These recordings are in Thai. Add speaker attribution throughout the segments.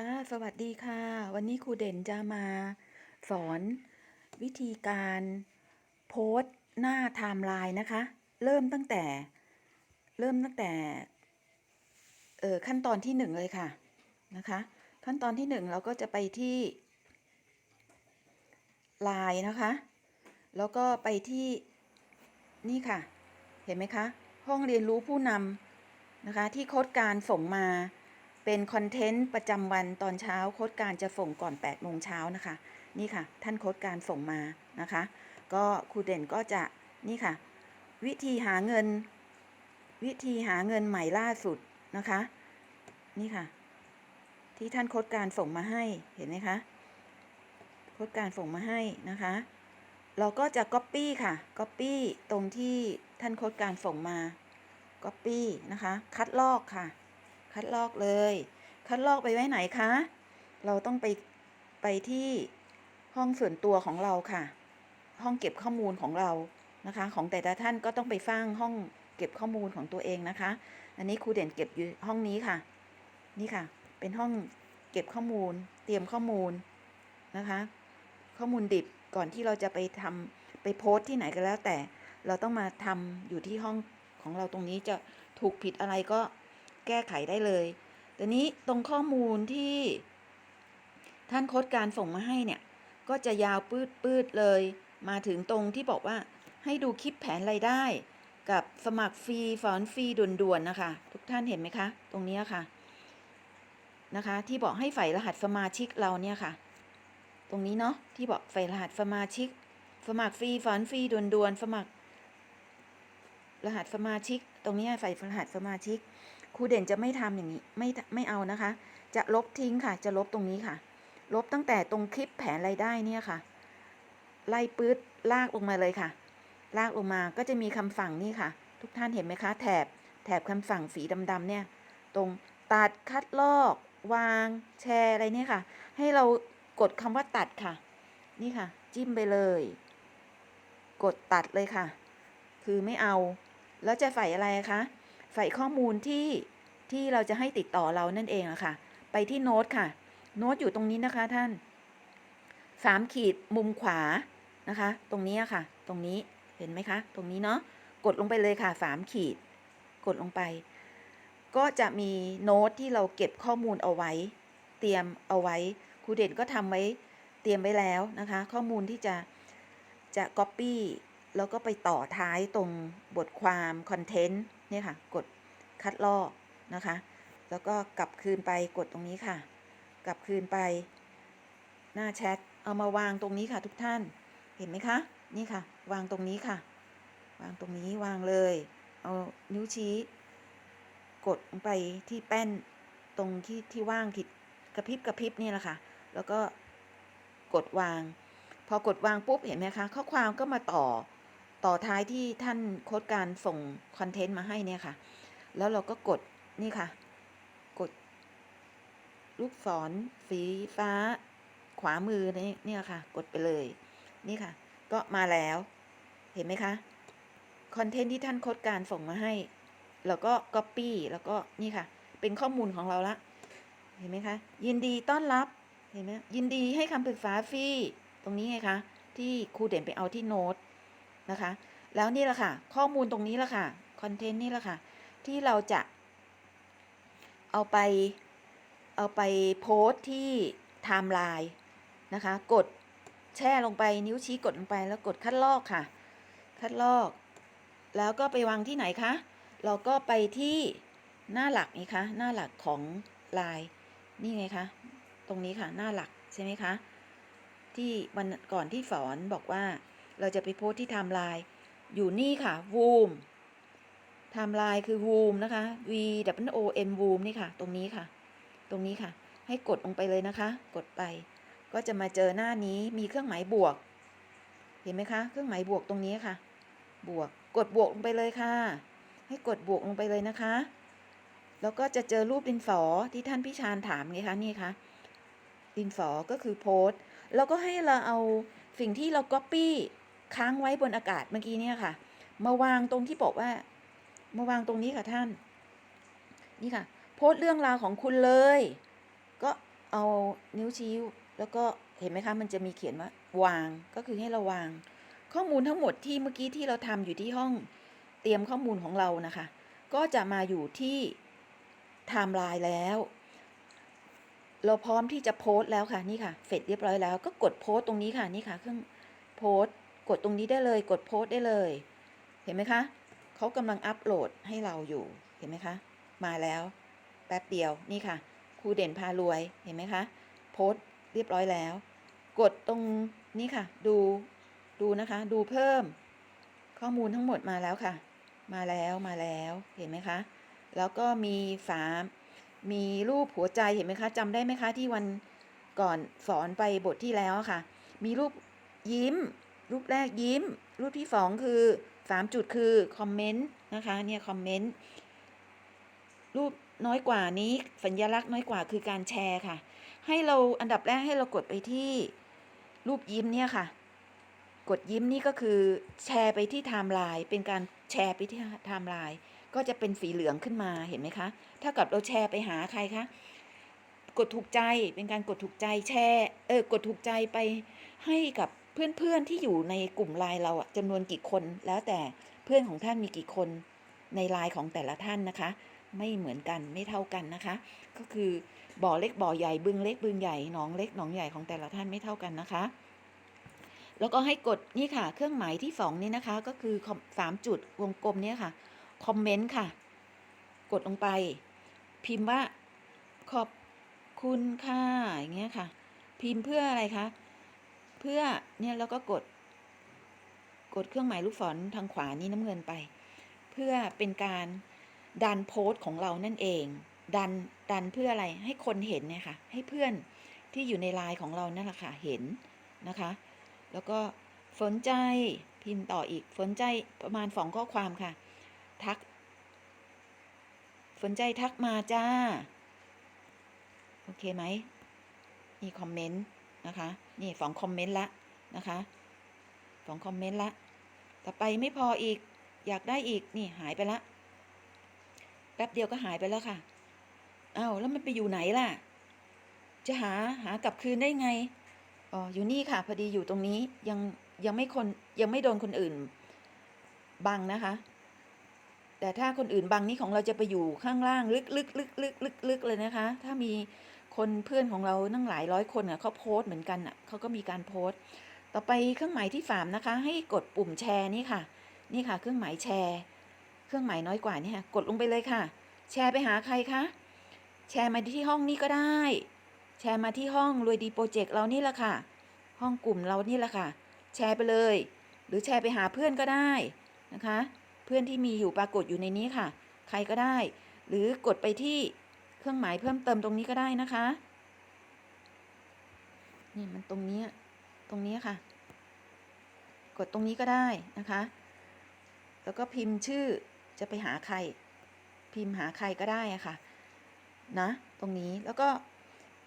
Speaker 1: ค่ะสวัสดีค่ะ วันนี้ครูเด่นจะมาสอนวิธีการโพสต์หน้าไทม์ไลน์นะคะ เริ่มตั้งแต่เริ่มตั้งแต่เออขั้นตอนที่หนึ่งเลยค่ะนะคะ ขั้นตอนที่หนึ่งเราก็จะไปที่ไลน์นะคะ แล้วก็ไปที่นี่ค่ะ เห็นไหมคะ ห้องเรียนรู้ผู้นำนะคะ ที่โค้ดการส่งมา เป็นคอนเทนต์ประจำวันตอนเช้าโค้ดการจะส่งก่อน8โมงเช้านะคะ นี่ค่ะ ท่านโค้ดการส่งมานะคะ ก็ครูเด่นก็จะนี่ค่ะ วิธีหาเงิน วิธีหาเงินใหม่ล่าสุดนะคะ นี่ค่ะ ที่ท่านโค้ดการส่งมาให้เห็นไหมคะโค้ดการส่งมาให้นะคะ เราก็จะ Copy ค่ะ Copy ตรงที่ท่านโค้ดการส่งมา Copy นะคะ คัดลอกค่ะ คัดลอกเลย คัดลอกไปไว้ไหนคะ เราต้องไปไปที่ห้องส่วนตัวของเราค่ะ ห้องเก็บข้อมูลของเรานะคะ ของแต่ละท่านก็ต้องไปสร้างห้องเก็บข้อมูลของตัวเองนะคะ อันนี้ครูเด่นเก็บอยู่ห้องนี้ค่ะ นี่ค่ะ เป็นห้องเก็บข้อมูล เตรียมข้อมูลนะคะ ข้อมูลดิบก่อนที่เราจะไปทำไปโพสต์ที่ไหนก็แล้วแต่เราต้องมาทำอยู่ที่ห้องของเราตรงนี้จะถูกผิดอะไรก็ แก้ไขได้เลยแต่นี้ตรงข้อมูลที่ท่านโค้ดการส่งมาให้เนี่ย ก็จะยาวปืดปืดเลย มาถึงตรงที่บอกว่าให้ดูคลิปแผนรายได้ กับสมัครฟรีสอนฟรีด่วนๆนะคะ ทุกท่านเห็นไหมคะ ตรงนี้ค่ะนะคะ ที่บอกให้ใส่รหัสสมาชิกเราเนี่ยค่ะ ตรงนี้เนาะที่บอกใส่รหัสสมาชิก สมัครฟรีสอนฟรีด่วนๆสมัคร รหัสสมาชิก ตรงนี้ใส่รหัสสมาชิก ครูเด่นจะไม่ทำอย่างนี้ไม่ไม่เอานะคะ จะลบทิ้งค่ะ จะลบตรงนี้ค่ะ ลบตั้งแต่ตรงคลิปแผนรายได้เนี่ยค่ะ ไล่ปื๊ดลากลงมาเลยค่ะ ลากลงมาก็จะมีคำสั่งนี่ค่ะ ทุกท่านเห็นไหมคะ แถบแถบคำสั่งสีดำๆเนี่ย ตรงตัดคัดลอก วางแชร์อะไรเนี่ยค่ะ ให้เรากดคำว่าตัดค่ะ นี่ค่ะ จิ้มไปเลย กดตัดเลยค่ะ คือไม่เอา แล้วจะใส่อะไรคะ ใส่ข้อมูลที่ที่เราจะให้ติดต่อเรานั่นเองอะค่ะ ไปที่โน้ตค่ะ โน้ตอยู่ตรงนี้นะคะท่านสามขีดมุมขวานะคะ ตรงนี้อะค่ะ ตรงนี้เห็นไหมคะ ตรงนี้เนาะกดลงไปเลยค่ะสามขีด กดลงไป ก็จะมีโน้ตที่เราเก็บข้อมูลเอาไว้ เตรียมเอาไว้ครูเด่นก็ทำไว้เตรียมไว้แล้วนะคะ ข้อมูลที่จะจะ copy แล้วก็ไปต่อท้ายตรงบทความคอนเทนต์ นี่ยค่ะ กดคัดลอกนะคะ แล้วก็กลับคืนไปกดตรงนี้ค่ะ กลับคืนไป หน้าแชทเอามาวางตรงนี้ค่ะ ทุกท่านเห็นไหมคะ นี่ค่ะ วางตรงนี้ค่ะ วางตรงนี้วางเลย เอานิ้วชี้ กดลงไปที่แป้นตรงที่ที่ว่างที่กระพริบกระพริบนี่แหละค่ะ แล้วก็กดวาง พอกดวางปุ๊บเห็นไหมคะ ข้อความก็มาต่อ ต่อท้ายที่ท่านโค้ดการส่งคอนเทนต์มาให้เนี่ยค่ะ แล้วเราก็กดนี่ค่ะ กด ลูกศรสีฟ้า ขวามือนี่เนี่ยค่ะ กดไปเลย นี่ค่ะ ก็มาแล้ว เห็นไหมคะ คอนเทนต์ที่ท่านโค้ดการส่งมาให้แล้วก็ Copy แล้วก็นี่ค่ะ เป็นข้อมูลของเราละ เห็นไหมคะ ยินดีต้อนรับ เห็นไหมยินดีให้คำปรึกษาฟรี ตรงนี้ไงคะ ที่ครูเด่นไปเอาที่โน้ต นะคะ แล้วนี่แหละค่ะ ข้อมูลตรงนี้แหละค่ะคอนเทนต์นี่แหละค่ะ ที่เราจะ เอาไปเอาไปโพสต์ที่ไทม์ไลน์นะคะ กดแช่ลงไปนิ้วชี้กดลงไปแล้วกดคัดลอกค่ะ คัดลอก แล้วก็ไปวางที่ไหนคะ เราก็ไปที่หน้าหลักนี่คะหน้าหลักของไลน์นี่ไงคะตรงนี้ค่ะหน้าหลักใช่ไหมคะ ที่วันก่อนที่สอนบอกว่า เราจะไปโพสที่ไทม์ไลน์อยู่นี่ค่ะวูมไทม์ไลน์คือวูมนะคะ V W O M วูมนี่ค่ะ ตรงนี้ค่ะ ตรงนี้ค่ะ ให้กดลงไปเลยนะคะ กดไป ก็จะมาเจอหน้านี้มีเครื่องหมายบวก เห็นไหมคะ เครื่องหมายบวกตรงนี้ค่ะ บวก กดบวกลงไปเลยค่ะ ให้กดบวกลงไปเลยนะคะ แล้วก็จะเจอรูปดินสอที่ท่านพี่ชาญถามไงคะนี่คะดินสอก็คือโพสต์แล้วก็ให้เราเอาสิ่งที่เราก๊อปปี้ ค้างไว้บนอากาศเมื่อกี้เนี่ยค่ะ มาวางตรงที่บอกว่า มาวางตรงนี้ค่ะท่าน นี่ค่ะ โพสต์เรื่องราวของคุณเลย ก็เอานิ้วชี้แล้วก็เห็นไหมคะ มันจะมีเขียนว่าวางก็คือให้เราวาง ข้อมูลทั้งหมดที่เมื่อกี้ที่เราทำอยู่ที่ห้องเตรียมข้อมูลของเรานะคะ ก็จะมาอยู่ที่ไทม์ไลน์แล้ว เราพร้อมที่จะโพสต์แล้วค่ะนี่ค่ะเสร็จเรียบร้อยแล้ว ก็กดโพสต์ตรงนี้ค่ะนี่ค่ะ เครื่องโพสต์ กดตรงนี้ได้เลยกดโพสต์ได้เลย เห็นไหมคะเขากำลังอัปโหลดให้เราอยู่เห็นไหมคะ มาแล้ว แป๊บเดียวนี่ค่ะครูเด่นพารวยเห็นไหมคะ โพสต์เรียบร้อยแล้ว กดตรงนี้ค่ะ ดูดูนะคะ ดูเพิ่ม ข้อมูลทั้งหมดมาแล้วค่ะ มาแล้วมาแล้วเห็นไหมคะ แล้วก็มีฝามีรูปหัวใจเห็นไหมคะจำได้ไหมคะที่วันก่อนสอนไปบทที่แล้วค่ะ มีรูปยิ้ม รูปแรกยิ้ม รูปที่สองคือสามจุดคือคอมเมนต์นะคะเนี่ยคอมเมนต์รูปน้อยกว่านี้สัญลักษณ์น้อยกว่าคือการแชร์ค่ะ ให้เราอันดับแรกให้เรากดไปที่รูปยิ้มเนี่ยค่ะ กดยิ้มนี่ก็คือแชร์ไปที่ไทม์ไลน์เป็นการแชร์ไปที่ไทม์ไลน์ก็จะเป็นสีเหลืองขึ้นมาเห็นไหมคะถ้ากับเราแชร์ไปหาใครคะกดถูกใจเป็นการกดถูกใจแชร์เออกดถูกใจไปให้กับ เพื่อนๆที่อยู่ในกลุ่มไลน์เราอะจำนวนกี่คน แล้วแต่เพื่อนของท่านมีกี่คนในไลน์ของแต่ละท่านนะคะ ไม่เหมือนกันไม่เท่ากันนะคะ ก็คือบ่อเล็กบ่อใหญ่บึงเล็กบึงใหญ่หนองเล็กหนองใหญ่ของแต่ละท่านไม่เท่ากันนะคะ แล้วก็ให้กดนี่ค่ะ เครื่องหมายที่สองนี่นะคะ ก็คือสามจุดวงกลมเนี่ยค่ะคอมเมนต์ค่ะ กดลงไป พิมพ์ว่าขอบคุณค่ะอย่างเงี้ยค่ะ พิมพ์เพื่ออะไรคะ เพื่อเนี่ยแล้วก็กด กดเครื่องหมายลูกศรทางขวานี่น้ำเงินไป เพื่อเป็นการดันโพสต์ของเรานั่นเอง ดันดันเพื่ออะไรให้คนเห็นเนี่ยค่ะให้เพื่อนที่อยู่ในไลน์ของเรานั่นแหละค่ะเห็นนะคะ แล้วก็สนใจพิมพ์ต่ออีกสนใจประมาณสองข้อความค่ะ ทักสนใจทักมาจ้า โอเคไหมมีคอมเมนต์ นะคะ นี่สองคอมเมนต์ละนะคะสองคอมเมนต์ละต่อไปไม่พออีกอยากได้อีกนี่หายไปละแป๊บเดียวก็หายไปแล้วค่ะอ้าวแล้วมันไปอยู่ไหนล่ะ จะหาหากลับคืนได้ไงอ๋ออยู่นี่ค่ะ พอดีอยู่ตรงนี้ยังยังไม่คนยังไม่โดนคนอื่นบังนะคะ แต่ถ้าคนอื่นบังนี่ของเราจะไปอยู่ข้างล่างลึกลึกลึกลึกลึกลึกเลยนะคะ ถ้ามี คนเพื่อนของเรานั่งหลายร้อยคนอะเขาโพสต์เหมือนกันอะเขาก็มีการโพสต์ ต่อไปเครื่องหมายที่สามนะคะ ให้กดปุ่มแชร์นี่ค่ะ นี่ค่ะ เครื่องหมายแชร์ เครื่องหมายน้อยกว่านี่ค่ะกดลงไปเลยค่ะ แชร์ไปหาใครคะแชร์มาที่ห้องนี้ก็ได้ แชร์มาที่ห้องรวยดีโปรเจกต์เรานี่แหละค่ะ ห้องกลุ่มเรานี่แหละค่ะ แชร์ไปเลย หรือแชร์ไปหาเพื่อนก็ได้นะคะ เพื่อนที่มีอยู่ปรากฏอยู่ในนี้ค่ะ ใครก็ได้ หรือกดไปที่ เครื่องหมายเพิ่มเติมตรงนี้ก็ได้นะคะ นี่มันตรงนี้ ตรงนี้ค่ะ กดตรงนี้ก็ได้นะคะ แล้วก็พิมพ์ชื่อจะไปหาใคร พิมพ์หาใครก็ได้อะค่ะ นะ ตรงนี้แล้วก็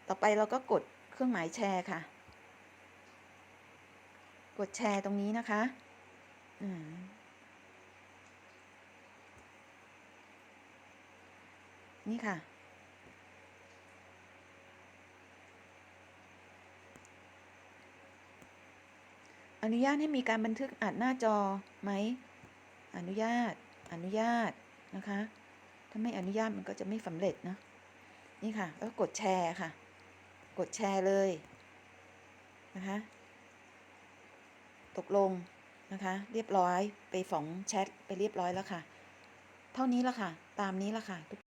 Speaker 1: ต่อไปเราก็กดเครื่องหมายแชร์ค่ะ กดแชร์ตรงนี้นะคะอืมนี่ค่ะ อนุญาตให้มีการบันทึกอัดหน้าจอไหม อนุญาต อนุญาตนะคะ ถ้าไม่อนุญาตมันก็จะไม่สำเร็จนะ นี่ค่ะ แล้วกดแชร์ค่ะ กดแชร์เลยนะคะ ตกลงนะคะ เรียบร้อยไปสองแชทไปเรียบร้อยแล้วค่ะ เท่านี้ละค่ะ ตามนี้ละค่ะ